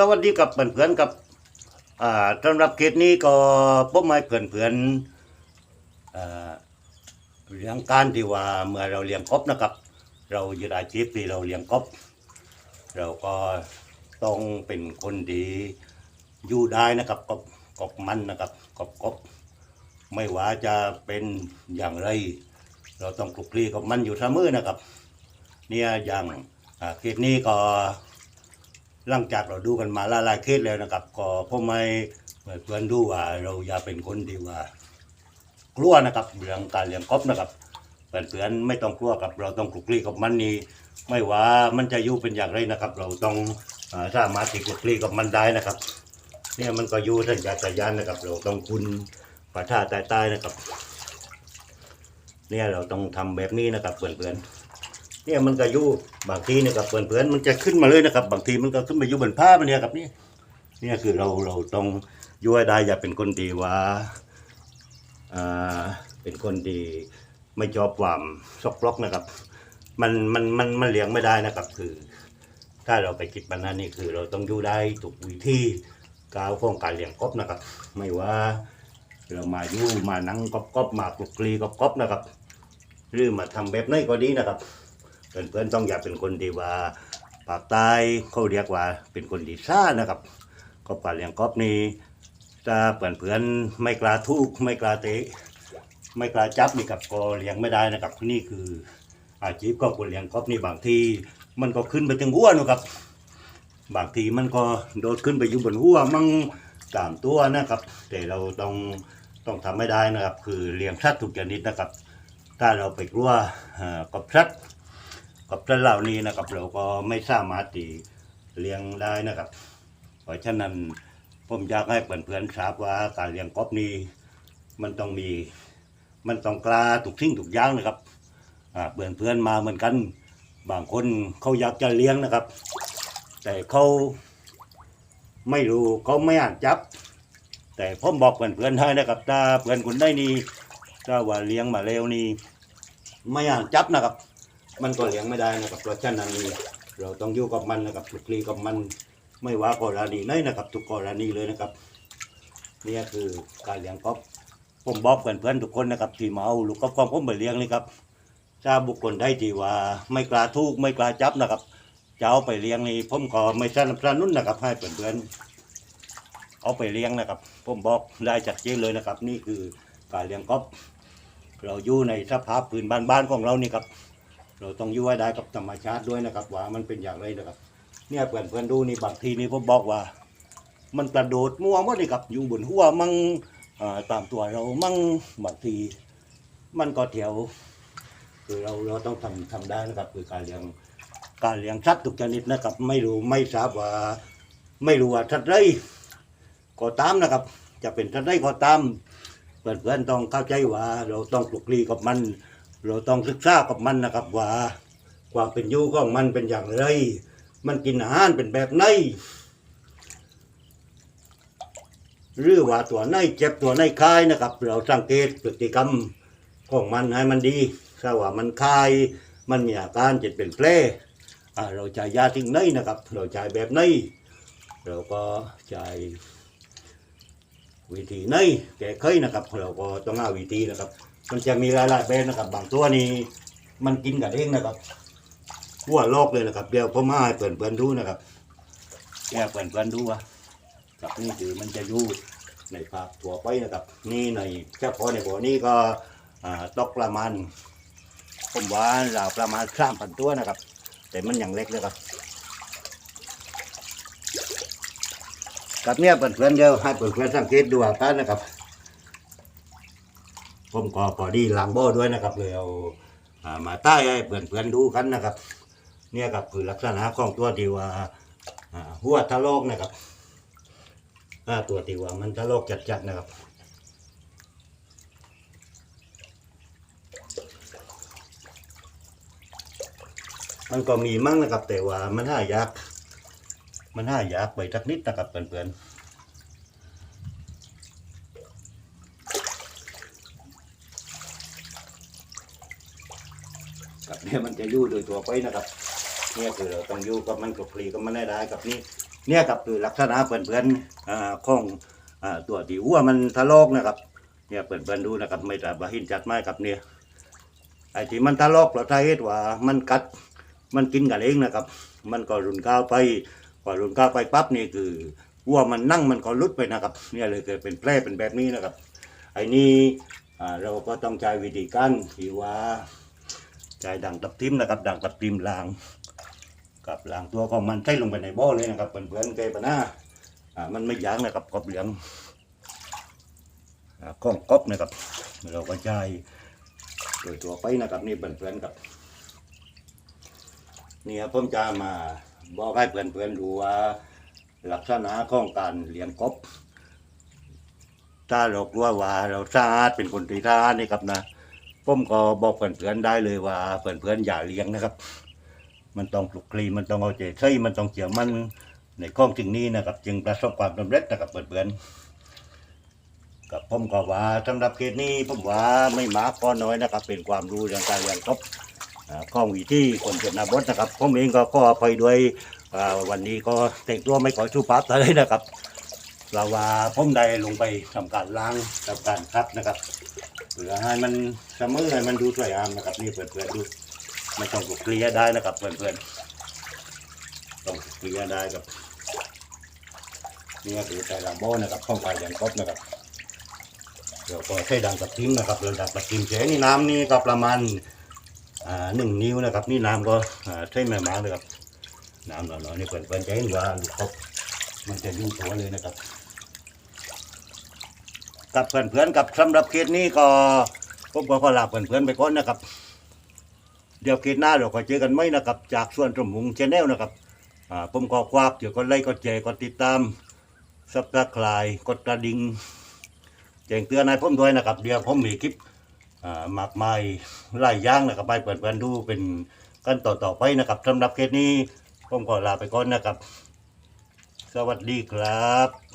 สวัสดีกับเพื่อนๆกับสำหรับเคสนี้ก็พบมาเพื่อนๆเรื่องการที่ว่าเมื่อเราเลี้ยงกบนะครับ เรายึดอาชีพที่เราเลี้ยงกบ เราก็ต้องเป็นคนดีอยู่ได้นะครับกบกบมันนะครับกบกบไม่ว่าจะเป็นอย่างไร เราต้องคลุกคลีกับมันอยู่เสมอนะครับ เนี่ยอย่างอ่าเคสนี้ก็ หลังจากเราดูกันมาหลายๆเคสแล้วนะครับ ก็พ่อไม่เพื่อนดูว่าเราอย่าเป็นคนที่ว่า กลัวนะครับเรื่องการเลี้ยงกบนะครับเพื่อนๆไม่ต้องกลัวกับ เราต้องคลุกคลีกับมันนี่ไม่ว่ามันจะอยู่เป็นอย่างไรนะครับ เราต้องสามารถที่คลุกคลีกับมันได้นะครับ เนี่ยมันก็อยู่สัญชาตญาณนะครับ เราต้องคุณประท่าใต้ๆนะครับ เนี่ยเราต้องทำแบบนี้นะครับเพื่อนๆ เนี่ยมันก็อยู่บางทีเนี่ยกับเพื่อนๆมันจะขึ้นมาเลยนะครับ บางทีมันก็ขึ้นมาอยู่บนผ้ามันเนี่ยครับนี่เนี่ยคือเราเราต้องยู่ให้ได้อย่าเป็นคนดีว่าอ่าเป็นคนดีไม่ชอบความซกปลกนะครับ มันมันมันมันเลี้ยงไม่ได้นะครับ คือ ถ้าเราไปคิดมันนั้นนี่คือ เราต้องอยู่ได้ถูกวิธีก้าวของการเลี้ยงกบนะครับ ไม่ว่าเรามาอยู่มานั่งกบกบมาปลุกกลีกบกบนะครับ หรือมาทำแบบไหนก็ดีนะครับ เพื่อนๆต้องอย่าเป็นคนที่ว่าปากใต้เขาเรียกว่าเป็นคนดีซ่านะครับกบการเลี้ยงกบนี่ถ้าเพื่อนๆไม่กล้าทุกไม่กล้าเตะไม่กล้าจับนี่กับก็เลี้ยงไม่ได้นะครับนี่คืออาชีพก็คนเลี้ยงกบนี่บางทีมันก็ขึ้นไปถึงหัวนะครับ บางทีมันก็โดดขึ้นไปอยู่บนหัวมั่งตามตัวนะครับ แต่เราต้องต้องทำไม่ได้นะครับ คือเลี้ยงสัตว์ทุกชนิดนะครับ ถ้าเราไปกลัวอ่ากับสัตว์ กับท่นเหล่านี้นะครับ เราก็ไม่สามารถที่เลี้ยงได้นะครับ เพราะฉะนั้นผมอยากให้เพื่อนๆทราบว่าการเลี้ยงกบนี้ มันต้องมี มันต้องกล้าทุกสิ่งทุกย่างนะครับอ่าเพื่อนเพื่อนๆมาเหมือนกัน บางคนเขาอยากจะเลี้ยงนะครับ แต่เขาไม่รู้เขาไม่อ่านจับ แต่ผมบอกเพื่อนๆให้นะครับ ถ้าเพื่อนคนได้นี่ถ้าว่าเลี้ยงมาแล้วนี่ไม่อ่านจับนะครับ มันก็เลี้ยงไม่ได้นะครับเพราะฉะนั้นเราต้องอยู่กับมันนะครับคลุกลีกับมันไม่ว่ากรณีไหนนะครับทุกกรณีเลยนะครับนี่คือการเลี้ยงก๊อบผมบอกเพื่อนๆทุกคนนะครับที่มาเอาลูกกบของผมไปเลี้ยงนี่ครับถ้าบุคคลใดที่ว่าไม่กล้าทุกไม่กล้าจับนะครับจะเอาไปเลี้ยงนี่ผมก็ไม่สนับสนุนนะครับให้เพื่อนๆเอาไปเลี้ยงนะครับ ผมบอกได้จัดเจนเลยนะครับ นี่คือการเลี้ยงก๊อบเราอยู่ในสภาพพื้นบ้านๆของเรานี่ครับ เราต้องอยู่ให้ได้กับธรรมชาติด้วยนะครับ ว่ามันเป็นอย่างไรนะครับ เนี่ยเพื่อนเพื่อนดูนี่บางทีนี่ผมบอกว่า มันกระโดดมั่วหมดเลยครับ อยู่บนหัวมั่งตามตัวเรามั่งบางที มันก็เถียวคือเราเราต้องทำทำได้นะครับ คือการเลี้ยงการเลี้ยงสัตว์ทุกชนิดนะครับ ไม่รู้ไม่ทราบว่า ไม่รู้ว่าสัตว์ไรก็ตามนะครับ จะเป็นสัตว์ไรก็ตามเพื่อนเพื่อนๆต้องเข้าใจว่า เราต้องปลุกลีกับมัน เราต้องศึกษากับมันนะครับว่าความเป็นอยู่ของมันเป็นอย่างไร มันกินอาหารเป็นแบบไหนหรือว่าตัวไหนเจ็บตัวไหนคายนะครับ เราสังเกตพฤติกรรมของมันให้มันดีถ้าว่ามันคาย มันมีอาการเจ็บเป็นแผลเราจ่ายยาทิ้งไหนนะครับ เราจ่ายแบบไหนเราก็จ่ายวิธีไหนแก้ไขนะครับ เราก็ต้องหาวิธีนะครับ มันจะมีหลายๆแบบนะครับ บางตัวนี่มันกินกันเองนะครับหัวโลกเลยนะครับเดี๋ยวผมมาให้เปิ่นเปิ่นๆดูนะครับแกเปิ่นเปิ่นๆดูว่ากับนี่คือมันจะอยู่ในภาพถั่วไปนะครับ นี่ในเฉพาะในบ่อนี้ก็ตกประมาณผมว่าราวประมาณสามพันตัวนะครับ แต่มันอย่างเล็กเลยครับกับเนี่ยเปิ่นเพื่อนๆเดียวให้เปิ่นเพื่อนๆสังเกตดูอาการนะครับ ผมก็พอดีล้างบ่อด้วยนะครับเลยเอาอ่ามาใต้ให้เพื่อนๆดูกันนะครับ เนี่ยครับคือลักษณะของตัวที่ว่าอ่าหัวทะโลกนะครับอ่าตัวที่ว่ามันทะโลกจัดๆนะครับมันก็มีมั่งนะครับ แต่ว่ามันห้ายาก มันห้ายากไปสักนิดนะครับเพื่อนๆ เนี่ยมันจะยู่โดยตัวไปนะครับ เนี่ยคือเราต้องยู่กับมันกลบกลีกับมันได้ได้กับนี่เนี่ยครับคือลักษณะเพื่อนๆอ่าของอ่าตัวที่หัวมันทะลอกนะครับ เนี่ยเพื่อนๆดูนะครับ ไม่แต่บาหินจัดไม้ครับเนี่ยไอ้ที่มันทะลอกเราใช้เหตุว่ามันกัดมันกินกันเองนะครับ มันก็รุนก้าวไปพอรุนก้าวไปปั๊บนี่คือหัวมันนั่งมันก็ลุดไปนะครับ เนี่ยเลยเกิดเป็นแผลเป็นแบบนี้นะครับไอ้นี่อ่าเราก็ต้องใช้วิธีการที่ว่า ใช้ดังตับทิมนะครับดังตับทิมล้าง กับล้างตัวของมันใส่ลงไปในบ่อเลยนะครับเพื่อนๆเกปะหน้าอ่ามันไม่ยางนะครับกบเหลืองอ่าก้องกบนะครับ เราก็ใช้โดยตัวไปนะครับนี่เพื่อนๆครับเนี่ยผมจะมาบอกให้เพื่อนๆดูว่าลักษณะของการเลี้ยงกบถ้าเรากลัวว่าเราสะอาดเป็นคนที่สะอาดนี่ครับนะ ผมก็บอกเพื่อนๆได้เลยว่าเพื่อนๆอย่าเลี้ยงนะครับ มันต้องปลุกคลีมันต้องเอาใจใส่มันต้องเกี่ยวมันในข้องถึงนี้นะครับ จึงประสบความสำเร็จนะครับเพื่อนๆกับผมก็ว่าสำหรับเคสนี้ผมว่าไม่มากก็น้อยนะครับ เป็นความรู้เรื่องการเลี้ยงกบข้องวิธีคนเจ็บนาบดนะครับผมเองก็ขออภัยด้วยวันนี้ก็แต่งตัวไม่ขอชูปับเลยนะครับเราว่าผมได้ลงไปทำการล้างทำการคัดนะครับ เพื่อให้มันเสมอให้มันดูสวยงามนะครับนี่เพื่อนๆดูไม่ต้องกดเคลียได้นะครับเพื่อนๆต้องเคลียได้ครับนี่คือแต่ละโบนะครับข้องไปอย่างครบนะครับเดี๋ยวก็ใช้ดังกับทิมนะครับระดับกับทิมเฉยนี่น้ำนี่ก็ประมาณหนึ่งนิ้วนะครับ นี่น้ำก็ใช้ไม่มากเลยครับน้ำหน่อยๆนี่เพื่อนๆจะเห็นว่าลูกกบมันจะยุ่งตัวเลยนะครับ กับเพื่อนๆกับสำหรับเคสนี้ก็ผมก็ขอลาเพื่อนๆไปก่อนนะครับ เดี๋ยวเคสหน้าเราก็เจอกันไหมนะครับจากส่วนสมมุงชแนลนะครับอ่าผมก็ควักเดี๋ยวก็ไลค์ก็แชร์ก็ติดตามสับตะคลายกดกระดิ่งแจ้งเตือนให้ผมด้วยนะครับ เดี๋ยวผมมีคลิปอ่ามากมายหลายอย่างนะครับไปเพื่อนๆดูเป็นกันต่อๆไปนะครับสำหรับเคสนี้ผมก็ลาไปก่อนนะครับ สวัสดีครับ